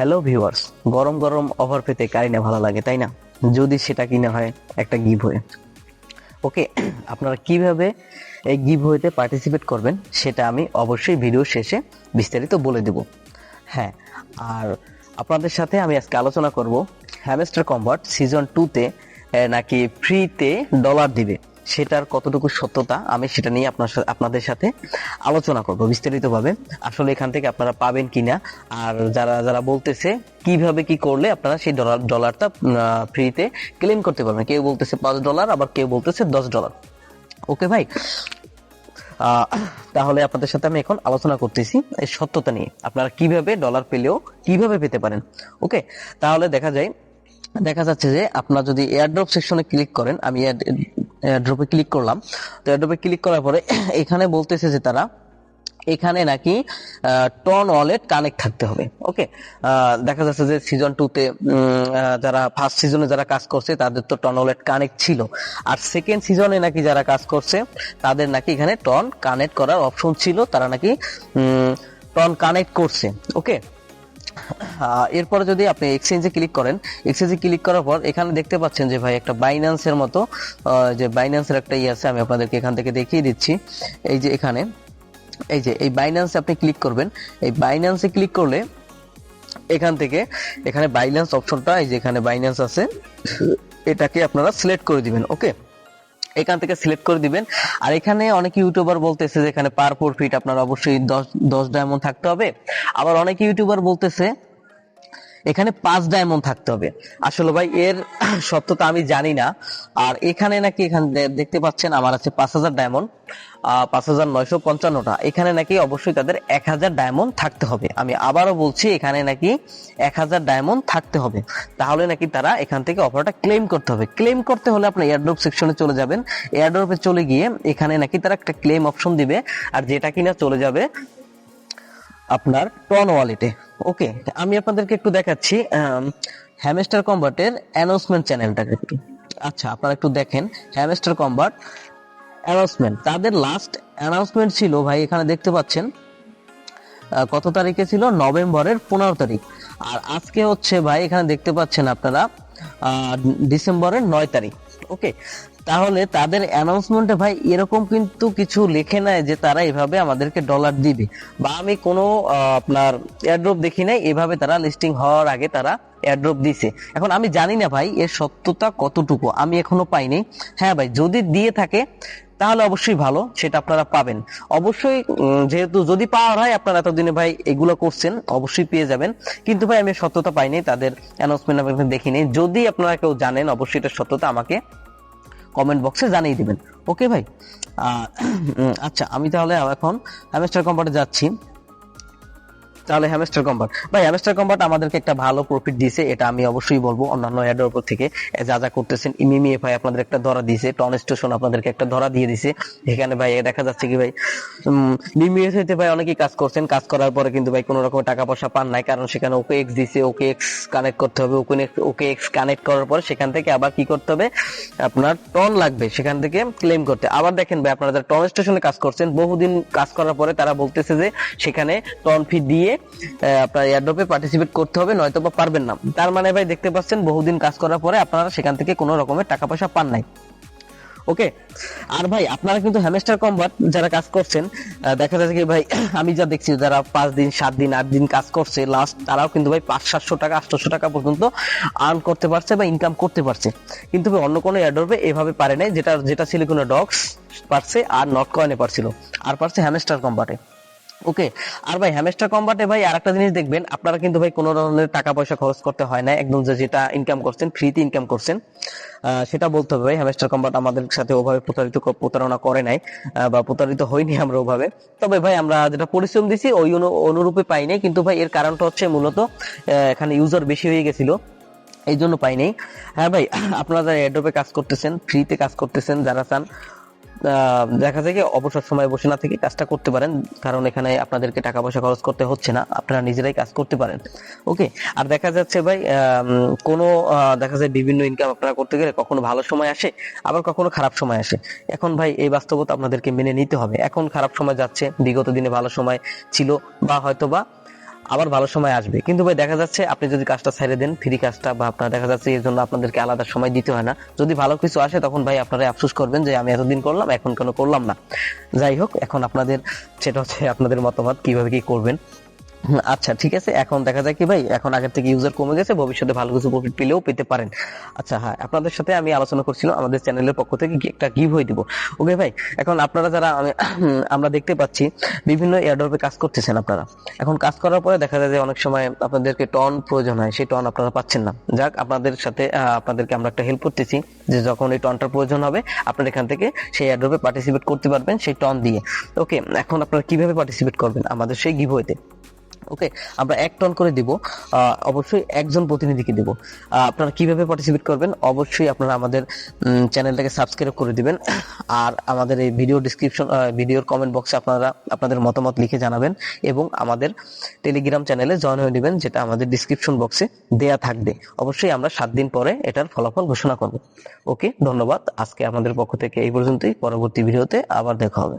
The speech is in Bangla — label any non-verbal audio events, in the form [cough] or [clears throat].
হ্যালো ভিউয়ার্স গরম গরম অফার পেতে কারিনা ভালো লাগে, তাই না? যদি সেটা কিনা হয় একটা গিভ হয়ে ওকে আপনারা কীভাবে এই গিভ হইতে পার্টিসিপেট করবেন, সেটা আমি অবশ্যই ভিডিও শেষে বিস্তারিত বলে দেব। হ্যাঁ আর আপনাদের সাথে আমি আজকে আলোচনা করব হ্যামস্টার কম্বার্ট সিজন টুতে নাকি ফ্রিতে ডলার দিবে। সেটার কতটুকু সত্যতা আমি সেটা নিয়ে আপনার আপনাদের সাথে আলোচনা করব বিস্তারিতভাবে। আসলে এখান থেকে আপনারা পাবেন কিনা, আর যারা যারা বলতেছে কীভাবে কি করলে আপনারা সেই ডলার ডলারটা ফ্রিতে ক্লেম করতে পারবেন। কেউ বলতেছে পাঁচ ডলার, আবার কেউ বলতেছে দশ ডলার। ওকে ভাই? তাহলে আপনাদের সাথে আমি এখন আলোচনা করতেছি এই সত্যতা নিয়ে। আপনারা কীভাবে ডলার পেলেও কীভাবে পেতে পারেন? ওকে? তাহলে দেখা যায় দেখা যাচ্ছে যে আপনার যদি এয়ারড্রপ সেকশনে ক্লিক করেন, আমি এয়ারড্রপে ক্লিক করলাম। তো এয়ারড্রপে ক্লিক করার পরে [clears throat] এখানে বলতেছে যে তারা, এখানে নাকি টন ওয়ালেট কানেক্ট থাকতে হবে। ওকে দেখা যাচ্ছে যে সিজন টুতে যারা ফার্স্ট সিজনে যারা কাজ করছে, তাদের তো টন ওয়ালেট কানেক্ট ছিল। আর সেকেন্ড সিজনে নাকি যারা কাজ করছে, তাদের নাকি এখানে টন কানেক্ট করার অপশন ছিল। তারা নাকি টন কানেক্ট করছে। ওকে এরপরে যদি আপনি এক্সচেঞ্জে ক্লিক করেন এক্সচেঞ্জে ক্লিক করার পর এখানে দেখতে পাচ্ছেন যে ভাই একটা বাইন্যান্সের মতো যে বাইন্যান্সের একটা ইয়ে আছে, আমি আপনাদেরকে এখান থেকে দেখিয়ে দিচ্ছি। এই যে এখানে, এই যে, এই বাইন্যান্সে আপনি ক্লিক করবেন। এই বাইন্যান্সে ক্লিক করলে এখান থেকে এখানে বাইন্যান্স অপশনটা এই যে এখানে বাইন্যান্স আছে, এটাকে আপনারা সিলেক্ট করে দিবেন ওকে এখান থেকে সিলেক্ট করে দিবেন। আর এখানে অনেক ইউটিউবার বলতেছে যে এখানে পার ফিট আপনার অবশ্যই দশ দশ ডায়মন্ড থাকতে হবে। আবার অনেক ইউটিউবার বলতেছে এখানে পাঁচ ডায়মন্ড থাকতে হবে। আসলে ভাই, এর [clears throat] সত্যতা আমি জানি না। আর এখানে নাকি এখানে দেখতে পাচ্ছেন আমার আছে পাঁচ হাজার ডায়মন্ড পাঁচ হাজার নয়শো পঞ্চান্নটা। এখানে নাকি অবশ্যই তাদের এক হাজার ডায়মন্ড থাকতে হবে। আমি আবারও বলছি, এখানে নাকি এক হাজার ডায়মন্ড থাকতে হবে। তাহলে নাকি তারা এখান থেকে অফারটা ক্লেম করতে হবে। ক্লেম করতে হলে আপনি এয়ারড্রপ সেকশনে চলে যাবেন। এয়ারড্রপে চলে গিয়ে এখানে নাকি তারা একটা ক্লেম অপশন দিবে। আর যেটা কিনা চলে যাবে আপনার টন ওয়ালেটে ওকে, আমি আপনাদেরকে একটু দেখাচ্ছি হ্যামস্টার কম্বাটের অ্যানাউন্সমেন্ট চ্যানেলটাকে আচ্ছা আপনারা একটু দেখেন হ্যামস্টার কম্বাট অ্যানাউন্সমেন্ট তাদের লাস্ট অ্যানাউন্সমেন্ট ছিল, ভাই, এখানে দেখতে পাচ্ছেন কত তারিখে ছিল? নভেম্বরের পনেরো তারিখ। আর আজকে হচ্ছে, ভাই, এখানে দেখতে পাচ্ছেন আপনারা ডিসেম্বরের নয় তারিখ। ওকে তাহলে তাদের অ্যানাউন্সমেন্টে ভাই এরকম কিন্তু কিছু লেখে নাই যে তারা এভাবে আমাদেরকে ডলার দিবে। বা আমি কোনো আপনার এয়ারড্রপ দেখি নাই, এভাবে তারা লিস্টিং হওয়ার আগে তারা এয়ারড্রপ দিছে। এখন আমি জানি না ভাই এর সত্যতা কতটুকু, আমি এখনও পাইনি। হ্যাঁ ভাই, যদি দিয়ে থাকে, তাহলে অবশ্যই ভালো, সেটা আপনারা পাবেন। অবশ্যই যেহেতু যদি পাওয়ার হয়, আপনারা এতদিনে ভাই এগুলো করছেন, অবশ্যই পেয়ে যাবেন। কিন্তু ভাই আমি সত্যতা পাইনি, তাদের অ্যানাউন্সমেন্ট আমি দেখিনি। যদি আপনারা কেউ জানেন, অবশ্যই এটা সত্যতা আমাকে কমেন্ট বক্সে জানিয়ে দিবেন। ওকে ভাই? আচ্ছা আমি তাহলে এখন হ্যামস্টার কম্পাউন্ডে যাচ্ছি। তাহলে হ্যামস্টার কম্পার্ট ভাই হ্যামস্টার কম্পার্ট আমাদেরকে একটা ভালো প্রফিট দিয়েছে এটা আমি অবশ্যই বলব অন্যান্য অ্যাডের উপর থেকে। যা যা করতেছেন ইমিমি এফআই আপনাদের একটা ধরা দিয়েছে টন স্টেশন আপনাদেরকে একটা ধরা দিয়ে দিছে। এখানে ভাই দেখা যাচ্ছে কি ভাই এফআইতে ভাই অনেকেই কাজ করছেন, কাজ করার পরে কিন্তু ভাই কোনো রকম টাকা পয়সা পান নাই, কারণ সেখানে ওকে এক্স দিছে, ওকে এক্স কানেক্ট করতে হবে, ওকে ওকে এক্স কানেক্ট করার পরে সেখান থেকে আবার কি করতে হবে, আপনার টন লাগবে, সেখান থেকে ক্লেম করতে। আবার দেখেন ভাই, আপনারা যারা টন স্টেশনে কাজ করছেন, বহুদিন কাজ করার পরে তারা বলতেছে যে সেখানে টন ফি দিয়ে আপনার এয়ারড্রপে পার্টিসিপেট করতে হবে, নয়তো বা পারবেন না। তার মানে ভাই, দেখতে পাচ্ছেন, বহুদিন কাজ করার পরে আপনারা সেখান থেকে কোনো রকমের টাকা পয়সা পান নাই। ওকে আর ভাই, আপনারা কিন্তু হ্যামস্টার কম্বাট যারা কাজ করছেন দেখা যাচ্ছে কি ভাই, [clears throat] আমি যা দেখছি, যারা পাঁচ দিন, সাত দিন, আট দিন কাজ করছে লাস্ট তারাও কিন্তু ভাই পাঁচ, সাতশো টাকা আটশো টাকা পর্যন্ত আর্ন করতে পারছে বা ইনকাম করতে পারছে। কিন্তু ভাই, অন্য কোনো এয়ারড্রপে এভাবে পারে নাই, যেটা যেটা ছিল কোনো ডগস পারছে আর নট কয়েনে পারছিল। আর পারছে হ্যামেস্টার কম্বাটে ওকে আর ভাই হ্যামস্টার কম্বাটে ভাই আরেকটা জিনিস দেখবেন, আপনারা কিন্তু ভাই কোনো ধরনের টাকা পয়সা খরচ করতে হয় না, একদম যে যেটা ইনকাম করছেন ফ্রিতে ইনকাম করছেন। সেটা বলতে হবে ভাই হ্যামস্টার কম্বাট আমাদের সাথে ওভাবে প্রতারিত প্রতারণা করে নাই বা প্রতারিত হয়নি আমরা ওভাবে। তবে ভাই, আমরা যেটা পরিশ্রম দিছি, ওই অনুরূপে পাই নাই কিন্তু ভাই, এর কারণটা হচ্ছে মূলত এখানে ইউজার বেশি হয়ে গেছিল এই জন্য পাই পাইনি। হ্যাঁ ভাই, [clears throat] আপনারা যারা এডোবে কাজ করতেছেন ফ্রিতে কাজ করতেছেন, যারা চান দেখা যায় কি অবসর সময় বসে না থেকে কাজটা করতে পারেন, কারণ এখানে আপনাদেরকে টাকা পয়সা খরচ করতে হচ্ছে না, আপনারা নিজেরাই কাজ করতে পারেন। ওকে আর দেখা যাচ্ছে ভাই কোনো দেখা যায় বিভিন্ন ইনকাম আপনারা করতে গেলে কখনো ভালো সময় আসে, আবার কখনো খারাপ সময় আসে। এখন ভাই, এই বাস্তবতা আপনাদেরকে মেনে নিতে হবে। এখন খারাপ সময় যাচ্ছে, বিগত দিনে ভালো সময় ছিল, বা হয়তো বা আবার ভালো সময় আসবে। কিন্তু ভাই, দেখা যাচ্ছে আপনি যদি কাজটা ছেড়ে দেন ফ্রি কাজটা বা আপনার দেখা যাচ্ছে এর জন্য আপনাদেরকে আলাদা সময় দিতে হয় না। যদি ভালো কিছু আসে, তখন ভাই আপনারা আফসোস করবেন যে আমি এতদিন করলাম, এখন কেন করলাম না। যাই হোক, এখন আপনাদের, সেটা হচ্ছে আপনাদের মতামত, কীভাবে কি করবেন। আচ্ছা ঠিক আছে। এখন দেখা যায় কি ভাই, এখন আগের থেকে ইউজার কমে গেছে, ভবিষ্যতে ভালো কিছু প্রফিট পেলেও পেতে পারেন। আচ্ছা হ্যাঁ আপনাদের সাথে আমি আলোচনা করছিলাম, আমাদের চ্যানেলের পক্ষ থেকে একটা গিভ হয়ে দিব। ওকে ভাই, এখন আপনারা যারা আমি- [clears throat] আমরা দেখতে পাচ্ছি, বিভিন্ন এয়ারড্রপে কাজ করতেছেন আপনারা। এখন কাজ করার পরে দেখা যায় যে অনেক সময় আপনাদেরকে টন প্রয়োজন হয়, সেই টন আপনারা পাচ্ছেন না। যাক, আপনাদের সাথে আপনাদেরকে আমরা একটা হেল্প করতেছি, যে যখন এই টনটার প্রয়োজন হবে, আপনারা এখান থেকে সেই এয়ারড্রপে পার্টিসিপেট করতে পারবেন, সেই টন দিয়ে। ওকে এখন আপনারা কীভাবে পার্টিসিপেট করবেন আমাদের সেই গিভ হইতে ওকে? আমরা এক টন করে দিব। অবশ্যই একজন প্রতিনিধিকে দিব। আপনারা কীভাবে পার্টিসিপেট করবেন? অবশ্যই আপনারা আমাদের চ্যানেলটাকে সাবস্ক্রাইব করে দিবেন। আর আমাদের এই ভিডিও ডিসক্রিপশন ভিডিওর কমেন্ট বক্সে আপনারা আপনাদের মতামত লিখে জানাবেন এবং আমাদের টেলিগ্রাম চ্যানেলে জয়েন হয়ে নেবেন, যেটা আমাদের ডিসক্রিপশন বক্সে দেয়া থাকবে। অবশ্যই আমরা সাত দিন পরে এটার ফলাফল ঘোষণা করব। ওকে? ধন্যবাদ। আজকে আমাদের পক্ষ থেকে এই পর্যন্তই। পরবর্তী ভিডিওতে আবার দেখা হবে।